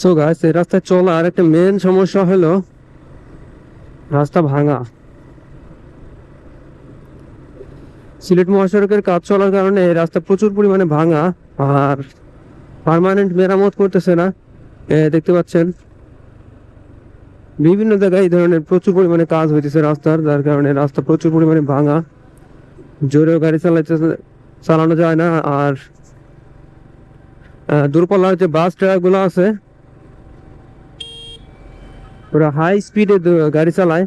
So গাছ এই রাস্তায় চলার একটা মেন সমস্যা হলো রাস্তা ভাঙা। সিলেট মহাসড়কের কাজ চলার কারণে এই রাস্তা প্রচুর পরিমাণে ভাঙা আর পার্মানেন্ট মেরামত করতেছে না। দেখতে পাচ্ছেন। বিভিন্ন জায়গায় এই ধরনের প্রচুর পরিমাণে কাজ হইতেছে রাস্তার, যার কারণে রাস্তা প্রচুর পরিমাণে ভাঙা। জোরেও গাড়ি চালাইতে চালানো যায় না আর দূরপাল্লার যে বাস ট্রাকগুলো আছে ওরা হাই স্পিডে গাড়ি চালায়।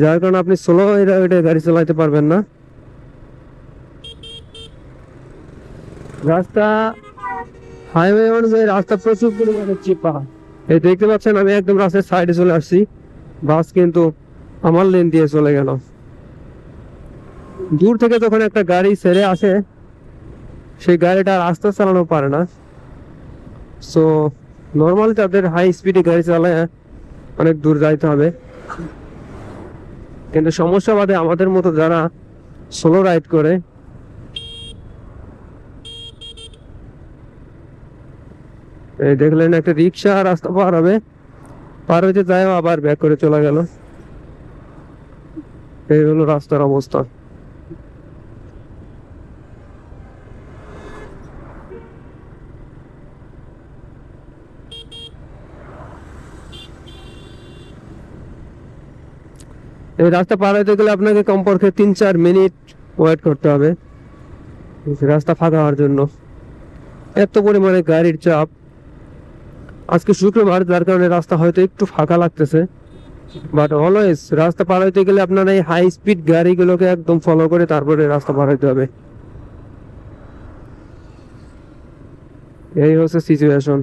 যার কারণে আপনি স্লো এটা গাড়ি চালাইতে পারবেন না। রাস্তা হাইওয়ে অনুযায়ী রাস্তা প্রচুর পরিমাণে চিপা এই দেখতে পাচ্ছেন, আমি একদম রাস্তার সাইডে চলে আসছি। বাস কিন্তু আমার লেন দিয়ে চলে গেল। দূর থেকে যখন একটা গাড়ি ছেড়ে আসে, সেই গাড়িটা রাস্তা চালানো পারে না। সো নর্মালি তাদের হাই স্পিডে গাড়ি চালায় অনেক দূর যাইতে হবে। কিন্তু সমস্যা বাদে আমাদের মতো যারা সোলো রাইড করে, এই দেখলেন একটা রিক্সা রাস্তা পার হবে। পার হইতে যায় আবার ব্যাক করে চলে গেল। এই হলো রাস্তার অবস্থা। এই রাস্তা পার হইতে গেলে আপনাকে কমপক্ষে তিন চার মিনিট ওয়েট করতে হবে। রাস্তা ফাঁকা হওয়ার জন্য। এত পরিমাণে গাড়ির চাপ। আজকে শুক্রবার, যার কারণে রাস্তা হয়তো একটু ফাঁকা লাগতেছে। বাট অলওয়েজ রাস্তা পার হইতে গেলে আপনার এই হাই স্পিড গাড়িগুলোকে একদম ফলো করে তারপরে রাস্তা পার হইতে হবে। এই হচ্ছে সিচুয়েশন